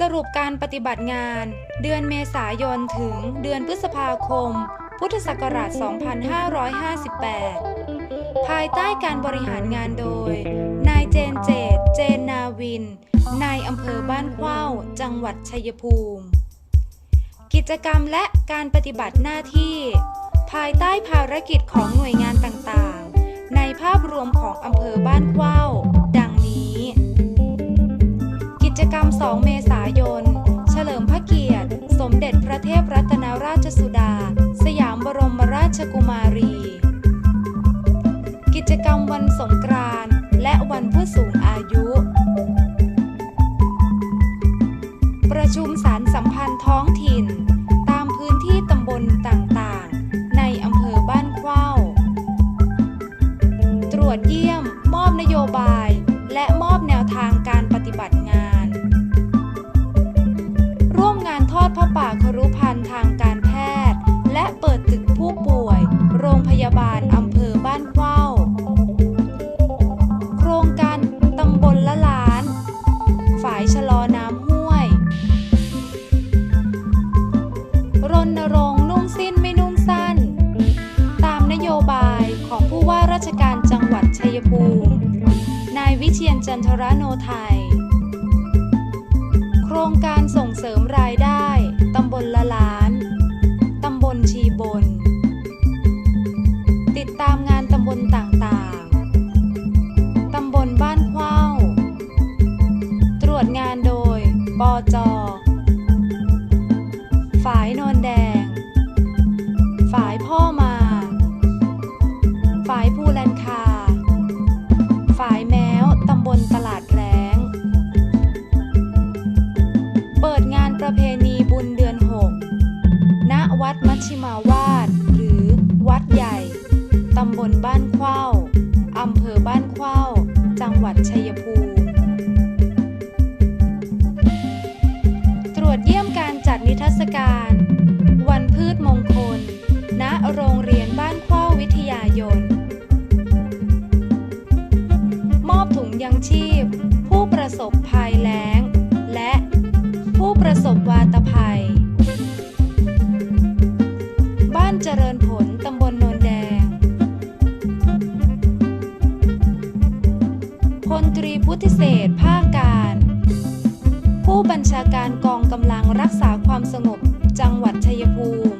สรุปการปฏิบัติงาน เดือนเมษายนถึงเดือนพฤษภาคม พุทธศักราช 2558 ภายใต้การบริหารงานโดย นายเจนเจต เจนนาวิน นายอำเภอบ้านเข้าจังหวัดชัยภูมิ กิจกรรมและการปฏิบัติหน้าที่ ภายใต้ภารกิจของหน่วยงานต่างๆ ในภาพรวมของอำเภอบ้านเข้า ณรงค์นุ่งสิ้นไม่นุ่งสั้น ตามนโยบายของผู้ว่าราชการจังหวัดชัยภูมิ นายวิเชียนจันทรโนไทย ฝายพ่อมา ฝายภูแลนคา ฝายแมวตำบลตลาดแรงเปิดงานประเพณีบุญเดือนหกณวัดมัชชิมาวาด หรือวัดใหญ่ ตำบลบ้านเข้าอำเภอบ้านเข้า จังหวัดชัยภูมิ เจริญผล ตำบลโนนแดง พลตรีพุทธิเศษภาคการ ผู้บัญชาการกองกำลังรักษาความสงบ จังหวัดชัยภูมิ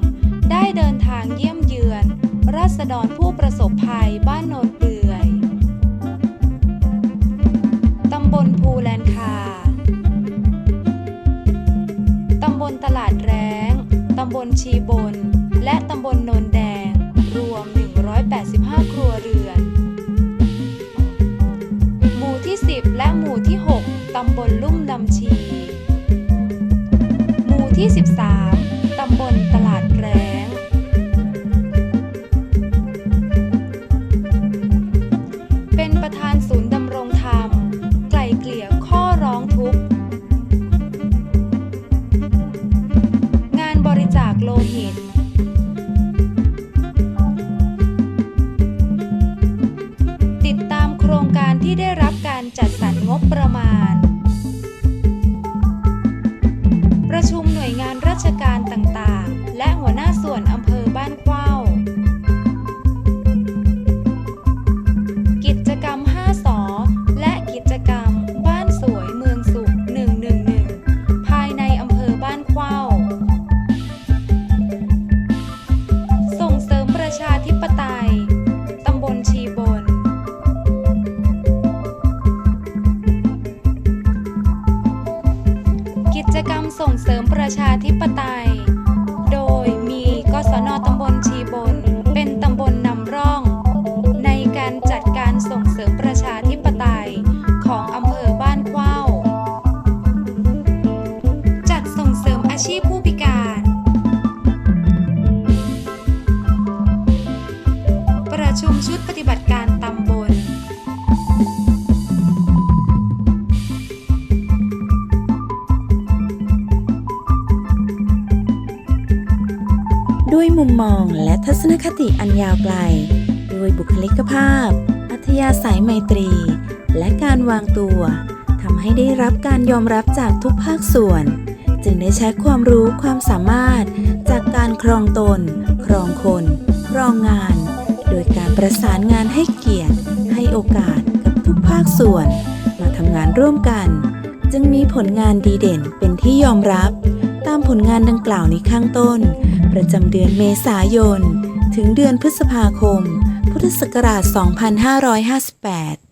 ได้เดินทางเยี่ยมเยือน ราษฎรผู้ประสบภัยบ้านโนนเปื่อย ตำบลภูแลนคา ตำบลตลาดแร้ง ตำบลชีบน และตำบลโนนแดง รวม 185 ครัวเรือน หมู่ที่ 10 และหมู่ที่ 6 ตำบลลุ่มดำชี หมู่ที่ 13 ได้รับการจัดสรรงบประมาณ ตย โดยมีกศนตำบลชีบน เป็นตำบลนำร่อง ในการจัดการส่งเสริมประชาธิปไตยของอำเภอบ้านเข้าจัดส่งเสริมอาชีพผู้พิการ ประชุมชุดปฏิบัติการ ด้วยมุมมองและทัศนคติอันยาวไกล ด้วยบุคลิกภาพ อัธยาศัยไมตรี และการวางตัวทำให้ได้รับการยอมรับจากทุกภาคส่วน จึงได้ใช้ความรู้ความสามารถ จากการครองตน ครองคน ครองงาน โดยการประสานงานให้เกียรติ ให้โอกาสกับทุกภาคส่วน มาทำงานร่วมกัน จึงมีผลงานดีเด่นเป็นที่ยอมรับ ตามผลงานดังกล่าวในข้างต้น ประจำเดือนเมษายน ถึงเดือนพฤษภาคม พุทธศักราช 2558